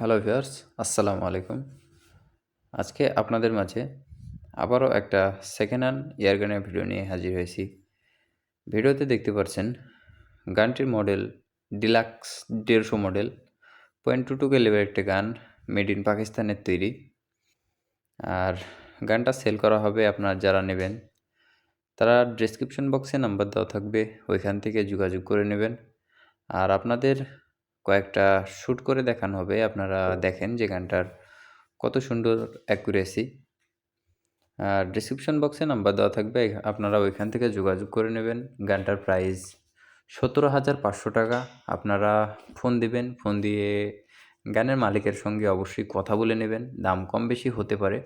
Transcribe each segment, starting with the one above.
Hello viewers আসসালামু আলাইকুম আজকে আপনাদের মাঝে আবারও একটা সেকেন্ড হ্যান্ড ইয়ারগানের ভিডিও নিয়ে হাজির হয়েছি। ভিডিওতে দেখতে পাচ্ছেন গানটির মডেল ডিলাক্স দেড়শো model point two two calibre একটা গান মেড ইন পাকিস্তানের তৈরি। আর গানটা সেল করা হবে আপনার যারা নেবেন, তারা ডিসক্রিপশন বক্সে নাম্বার দেওয়া থাকবে, ওইখান থেকে যোগাযোগ করে নেবেন। আর আপনাদের কয়েকটা শ্যুট করে দেখানো হবে। আপনারা দেখেন যে গানটার কত সুন্দর অ্যাকুরেসি। আর ডিসক্রিপশন বক্সে নাম্বার দেওয়া থাকবে। আপনারা ওইখান থেকে যোগাযোগ করে নেবেন। গানটার প্রাইস সতেরো হাজার পাঁচশো টাকা। আপনারা ফোন দিবেন। ফোন দিয়ে গানের মালিকের সঙ্গে অবশ্যই কথা বলে নেবেন। দাম কম বেশি হতে পারে।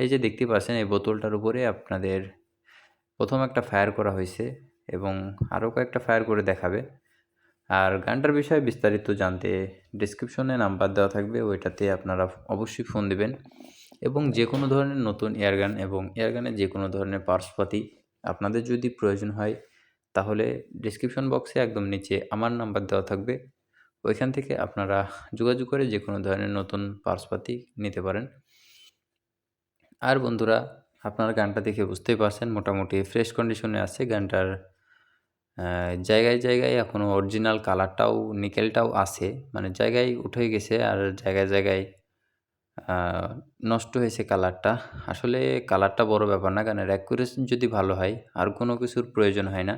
এই যে দেখতে পাচ্ছেন এই বোতলটার উপরে আপনাদের প্রথম একটা ফায়ার করা হয়েছে এবং আরও কয়েকটা ফায়ার করে দেখাবে। আর গানটার বিষয়ে বিস্তারিত জানতে ডিসক্রিপশনে নাম্বার দেওয়া থাকবে, ওইটাতে আপনারা অবশ্যই ফোন দেবেন। এবং যে কোনো ধরনের নতুন এয়ারগান এবং এয়ারগানের যে কোনো ধরনের পার্সপাতি আপনাদের যদি প্রয়োজন হয়, তাহলে ডিসক্রিপশন বক্সে একদম নিচে আমার নাম্বার দেওয়া থাকবে। ওইখান থেকে আপনারা যোগাযোগ করে যে কোনো ধরনের নতুন পার্সপাতি নিতে পারেন। আর বন্ধুরা, আপনার গানটা দেখে বুঝতেই পারছেন, মোটামুটি ফ্রেশ কন্ডিশনে আছে গানটার জায়গায় জায়গায় এখনও অরিজিনাল কালারটাও নিকেলটাও আছে। মানে জায়গায় উঠে গেছে আর জায়গায় জায়গায় নষ্ট হয়েছে কালারটা আসলে কালারটা বড় ব্যাপার না গানের অ্যাকুরেসি যদি ভালো হয়, আর কোনো কিছুর প্রয়োজন হয় না।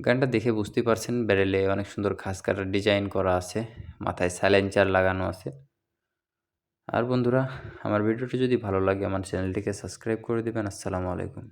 গানটা দেখে বুঝতে পারছেন ব্যারেলে অনেক সুন্দর খাস কাটার ডিজাইন করা আছে, মাথায় সাইলেন্সার লাগানো আছে। আর বন্ধুরা, আমার ভিডিওটি যদি ভালো লাগে, আমার চ্যানেলটিকে সাবস্ক্রাইব করে দেবেন। আসসালামু আলাইকুম।